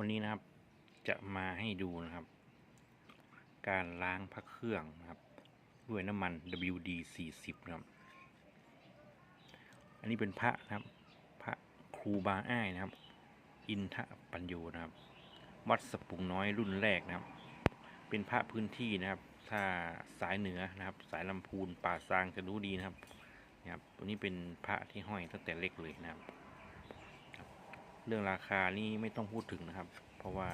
วันนี้นะครับจะมาให้ดูนะครับ การล้างพระเครื่องนะครับ ด้วยน้ำมัน WD 40นะครับ อันนี้เป็นพระนะครับ พระครูบาอ้ายนะครับ อินทะปัญโยนะครับ วัดสปุงน้อยรุ่นแรกนะครับ เป็นพระพื้นที่นะครับ ถ้าสายเหนือนะครับ สายลำพูนป่าซางจะรู้ดีนะครับนะครับตัวนี้เป็นพระที่ห้อยตั้งแต่เล็กเลยนะครับ เรื่องราคานี่ไม่ต้องพูดถึงนะครับ เพราะว่า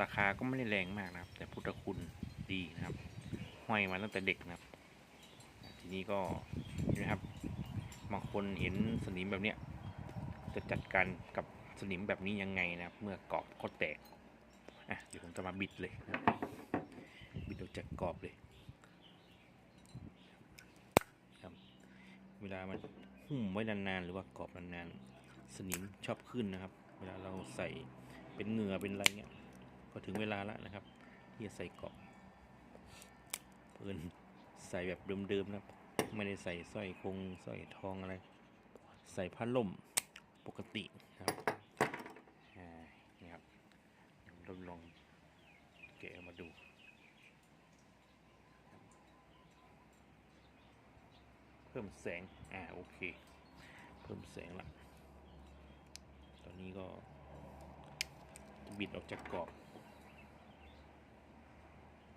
ราคาก็ไม่ได้แรงมากนะครับ แต่พุทธคุณดีนะครับห้อยมาตั้งแต่เด็กนะครับ ทีนี้ก็นี่นะครับบางคนเห็นสนิมแบบเนี้ยจะจัดการกับสนิมแบบนี้ยังไงนะครับ เมื่อกรอบเขาแตกอะเดี๋ยวผมจะมาบิดเลยนะครับบิดออกจากกรอบเลยครับเวลามันหุ้มไว้นานๆหรือว่ากรอบนานๆ สนิมชอบขึ้นนะครับ เวลาเราใส่เป็นเหงื่อเป็นอะไรเงี้ยก็ถึงเวลาแล้วนะครับที่จะใส่กรอบเพิ่นใส่แบบเดิมๆนะครับ ไม่ได้ใส่สร้อยคงสร้อยทองอะไร ใส่ผ้าล่มปกตินะครับนี่ครับเราลองแกะมาดูเพิ่มแสง อ่า โอเค เพิ่มแสงละ ตอนนี้ก็บิดออกจากกรอบ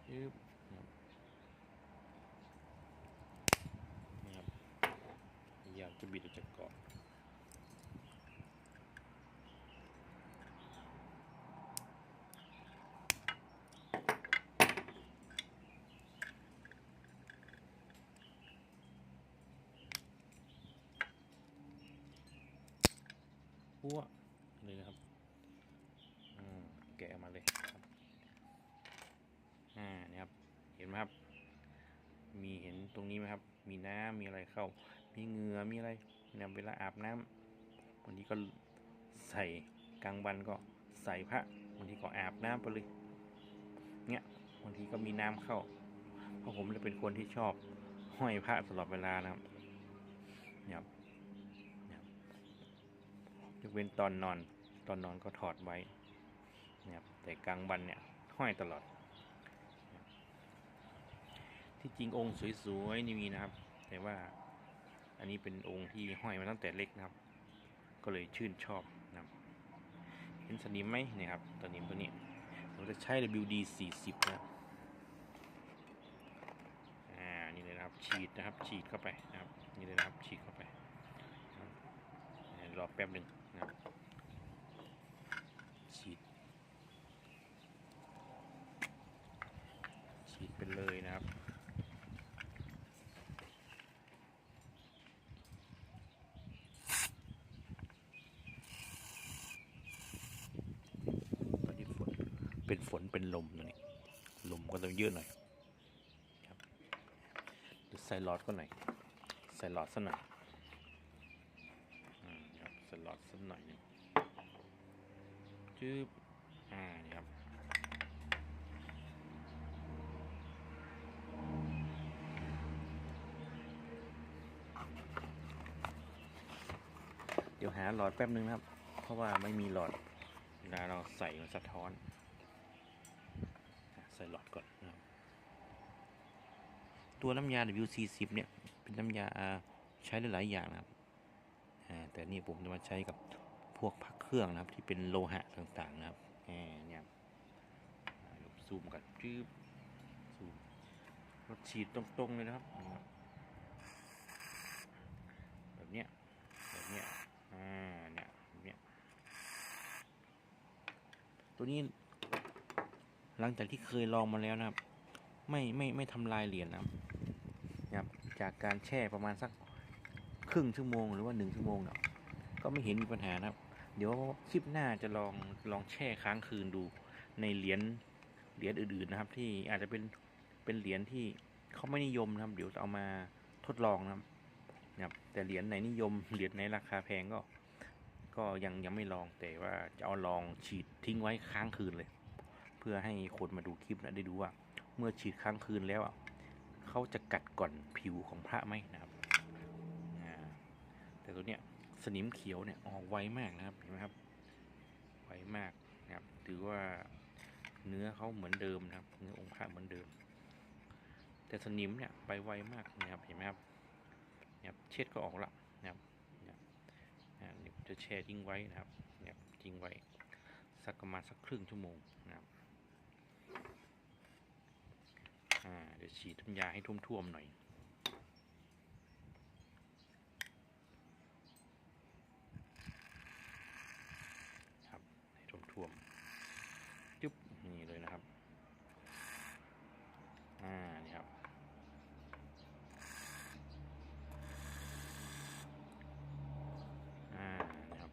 ยึบนะครับนี่ครับพยายามจะบิดออกจากกรอบพัว เลยนะครับอืมแกะออกมาเลยครับอ่านี่ครับ เห็นไหมครับ มีเห็นตรงนี้ไหมครับ มีน้ำมีอะไรเข้า มีเหงื่อมีอะไรเนี่ยเวลาอาบน้ำบางทีก็ใส่กลางวันก็ใส่พระบางทีก็อาบน้ำไปเลยเนี่ยบางทีก็มีน้ำเข้า เพราะผมเลยเป็นคนที่ชอบห้อยพระตลอดเวลานะครับเนี่ยครับ ยกเว้นตอนนอน ตอนนอนก็ถอดไว้นะครับแต่กลางวันเนี่ยห้อยตลอด ที่จริงองค์สวยๆนี่มีนะครับ แต่ว่าอันนี้เป็นองค์ที่ห้อยมาตั้งแต่เล็กนะครับ ก็เลยชื่นชอบนะครับเห็นสนิมไหมเนี่ยครับสนิมตัวนี้เราจะใช้ WD 40นะครับอ่านี่เลยนะครับฉีดนะครับฉีดเข้าไปนะครับนี่เลยนะครับฉีดเข้าไปรอแป๊บหนึ่ง นะครับ ฉีด ฉีดไปเลยนะครับตอนนี้ฝนเป็นฝนเป็นลมนะนี่ลมก็ต้องเยอะหน่อยครับดี๋ยวใส่หลอดก็หน่อยใส่หลอดสักหน่อยอืมครับใส่หลอ ดสักหน่อยหนึงจืบอ่านี่ครับเดี๋ยวหาหลอดแป๊บนึงนะครับ เพราะว่าไม่มีหลอดเวลาเราใส่มันสะท้อน ใส่หลอดก่อนนะครับตัวน้ำยา WC10 เนี่ย เป็นน้ำยาใช้ได้หลายอย่างนะครับ แต่นี่ผมจะมาใช้กับพวกพักเครื่องนะครับ ที่เป็นโลหะต่างๆนะครับเนี่ยซูมกันจืบซูมเราฉีดตรงๆเลยนะครับ แบบเนี้ยแบบเนี้ยอ่าเนี่ยแบบเนี้ยตัวนี้หลังจากที่เคยลองมาแล้วนะครับ ไม่ไม่ไม่ทำลายเหรียญนนะครับ จากการแช่ประมาณสัก ครึ่งชั่วโมงหรือว่าหนึ่งชั่วโมงเนี่ยก็ไม่เห็นมีปัญหานะครับ เดี๋ยวคลิปหน้าจะลองลองแช่ค้างคืนดูในเหรียญเหรียญอื่นๆนะครับ ที่อาจจะเป็นเป็นเหรียญที่เขาไม่นิยมนะครับ เดี๋ยวเอามาทดลองนะครับนะครับ แต่เหรียญไหนนิยมเหรียญไหนราคาแพงก็ ก็ยังยังไม่ลองแต่ว่าจะเอาลองฉีดทิ้งไว้ค้างคืนเลย เพื่อให้คนมาดูคลิปนะได้ดูว่า เมื่อฉีดค้างคืนแล้วอะเขาจะกัดก่อนผิวของพระไหมนะครับ แต่ตัวเนี้ยสนิมเขียวเนี่ยออกไวมากนะครับเห็นไหมครับ ไวมากนะครับ ถือว่าเนื้อเขาเหมือนเดิมนะครับเนื้อองค์พระเหมือนเดิม แต่สนิมเนี่ยไปไวมากนะครับเห็นไหมครับนะครับเช็ดก็ออกละนะครับนะเดี๋ยวจะแช่ทิ้งไว้นะครับเนะครับทิ้งไว้สักประมาณสักครึ่งชั่วโมงนะครับอ่าเดี๋ยวฉีดน้ำยาให้ท่วมๆหน่อย ครับให้ท่วมๆจุ๊บนี่เลยนะครับ อ่า นี่ครับ อ่า นะครับ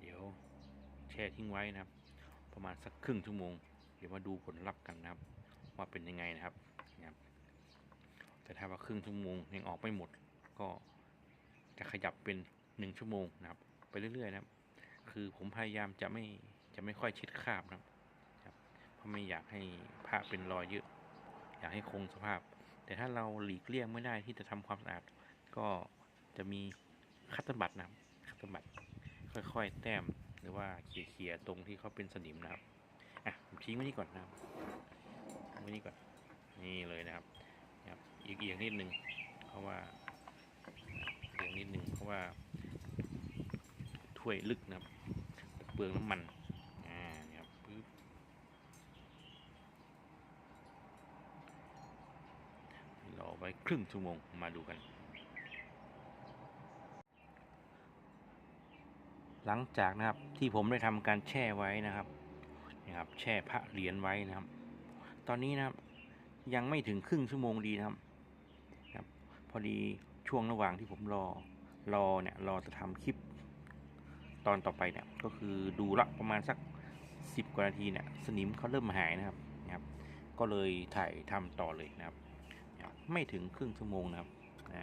เดี๋ยว แช่ทิ้งไว้นะครับ ประมาณสักครึ่งชั่วโมง เดี๋ยวมาดูผลลัพธ์กันนะครับ ว่าเป็นยังไงนะครับนะครับ แต่ถ้าว่าครึ่งชั่วโมงยังออกไม่หมด ก็จะขยับเป็นหนึ่งชั่วโมงนะครับ ไปเรื่อยๆนะครับ คือผมพยายามจะไม่จะไม่ค่อยช็ดคาบนะครับเพราะไม่อยากให้ผ้าเป็นรอยเยอะ อยากให้คงสภาพ แต่ถ้าเราหลีกเลี่ยงไม่ได้ที่จะทำความสะอาดก็จะมีคัตเตอร์บัตนะครับคัตเตอร์บัตค่อยๆ แต้ม หรือว่าเขี่ยๆตรงที่เขาเป็นสนิมนะครับ อะผมทิ้งไว้นี่ก่อนนะครับทิ้งไว้นี่ก่อน นี่เลยนะครับนะครับอีกเอียงนิดนึง เพราะว่าเอียงนิดนึงเพราะว่าถ้วยลึกนะครับเปลืองน้ำมัน อ่านี่ครับปึ๊บรอไว้ครึ่งชั่วโมงมาดูกัน หลังจากนะครับที่ผมได้ทำการแช่ไว้นะครับนะครับ แช่พระเหรียญไว้นะครับ ตอนนี้นะครับยังไม่ถึงครึ่งชั่วโมงดีนะครับครับ พอดีช่วงระหว่างที่ผมรอรอเนี่ยรอจะทำคลิป ตอนต่อไปเนี่ยก็คือดูละประมาณสักสิบกว่านาทีเนี่ยสนิมเขาเริ่มหายนะครับนะครับ ก็เลยถ่ายทำต่อเลยนะครับ ไม่ถึงครึ่งชั่วโมงนะครับ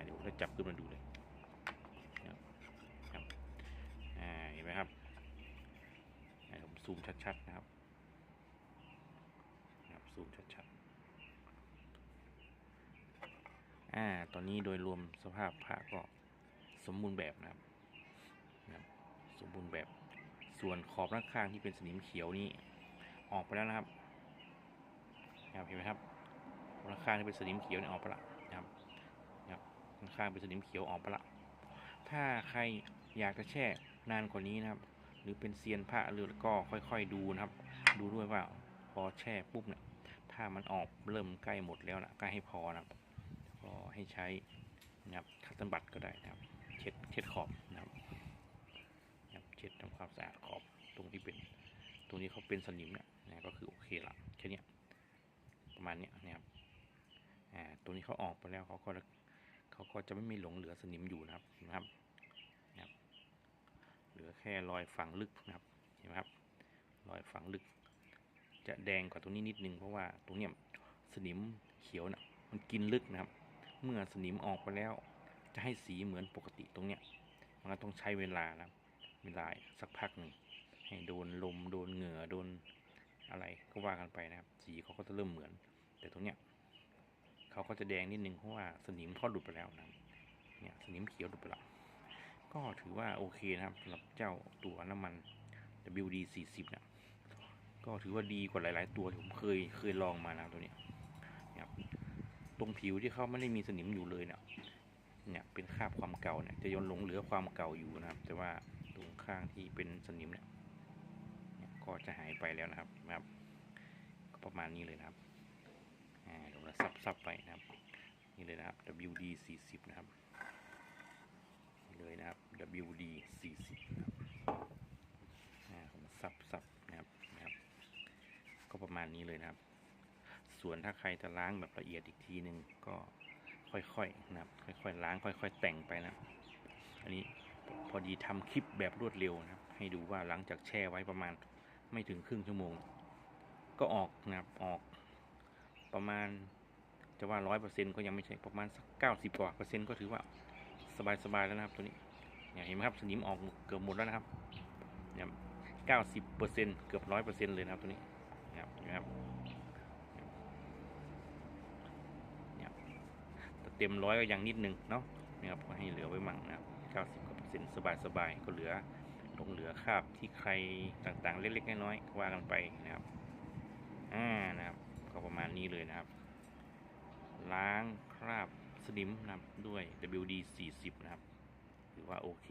เดี๋ยวผมจะจับขึ้นมาดูเลยนะครับครับอ่าเห็นไหมครับอ่าผม ซูมชัดๆนะครับนะครับซูมชัดๆ อ่า ตอนนี้โดยรวมสภาพพระก็สมบูรณ์แบบนะครับนะครับ สมบูรณ์แบบ ส่วนขอบด้านข้างที่เป็นสนิมเขียวนี่ออกไปแล้วนะครับนะครับเห็นไหมครับขอบด้านข้างที่เป็นสนิมเขียวนี่ออกไปละนะครับนะครับด้านข้างเป็นสนิมเขียวออกไปละถ้าใครอยากจะแช่นานกว่านี้นะครับ หรือเป็นเซียนผ้าหรือก็ค่อยๆดูนะครับ ดูด้วยว่าพอแช่ปุ๊บเนี่ยถ้ามันออกเริ่มใกล้หมดแล้วนะใกล้ให้พอนะครับก็ให้ใช้นะครับคัตเตอร์บัตก็ได้นะครับเช็ดเช็ดขอบนะครับเช็ดทำความสะอาดขอบตรงที่เป็นตรงนี้เขาเป็นสนิมเนี่ยนะก็คือโอเคละแค่เนี้ยประมาณเนี้ยนะครับอ่าตรงนี้เขาออกไปแล้วเขาก็เขาก็จะไม่มีหลงเหลือสนิมอยู่นะครับนะครับ เหลือแค่รอยฝังลึกนะครับเห็นไหมครับรอยฝังลึก จะแดงกว่าตรงนี้นิดนึงเพราะว่าตรงเนี้ยสนิมเขียวน่ะมันกินลึกนะครับ เมื่อสนิมออกไปแล้ว จะให้สีเหมือนปกติตรงเนี้ยมันก็ต้องใช้เวลานะครับเวลาสักพักหนึ่งให้โดนลมโดนเหงื่อโดนอะไรก็ว่ากันไปนะครับ สีเขาก็จะเริ่มเหมือน แต่ตรงเนี้ยเขาก็จะแดงนิดนึงเพราะว่าสนิมเขาหลุดไปแล้วนะเนี่ยสนิมเขียวหลุดไปแล้ว ก็ถือว่าโอเคนะครับสำหรับเจ้าตัวน้ำมัน WD 40นะก็ถือว่าดีกว่าหลาย ๆ ตัวที่ผมเคยเคยลองมานะตัวเนี้ยนะครับตรงผิวที่เขาไม่ได้มีสนิมอยู่เลยเนี่ยเนี่ยเป็นคราบความเก่าเนี่ยจะยังหลงเหลือความเก่าอยู่นะครับ แต่ว่าตรงข้างที่เป็นสนิมเนี่ยเนี่ยก็จะหายไปแล้วนะครับนะครับ ก็ประมาณนี้เลยนะครับอ่าเดี๋ยวเราซับซับไปนะครับ นี่เลยนะครับ WD 40นะครับนี่เลยนะครับ WD 40นะครับผมสับซับนะครับนะครับ ก็ประมาณนี้เลยนะครับ ส่วนถ้าใครจะล้างแบบละเอียดอีกทีหนึ่งก็ค่อยๆนะครับ ค่อยๆล้างค่อย ๆ แต่งไปนะอันนี้พอดีทำคลิปแบบรวดเร็วนะครับ ให้ดูว่าหลังจากแช่ไว้ประมาณไม่ถึงครึ่งชั่วโมง ก็ออกนะครับออกประมาณจะว่าร้อยเปอร์เซ็นก็ยังไม่ใช่ประมาณสักเก้าสิบกว่าเปอร์เซ็นต์ก็ถือว่าสบายๆแล้วนะครับตัวนี้ เห็นไหมครับสนิมออกเกือบหมดแล้วนะครับเนี่ยเก้าสิบเปอร์เซ็นเกือบร้อยเปอร์เซ็นเลยนะครับตัวนี้นะครับนะครับเนี่ยเต็มร้อยก็ยังนิดนึงเนาะนะครับให้เหลือไว้มั่งนะครับเก้าสิบกว่าเปอร์เซ็นต์สบายๆก็เหลือลงเหลือคราบที่ใครต่างๆ เล็กๆน้อยๆว่ากันไปนะครับอ่านะครับ ก็ประมาณนี้เลยนะครับ ล้างคราบสนิมนะครับด้วย WD 40นะครับือว่าโอเค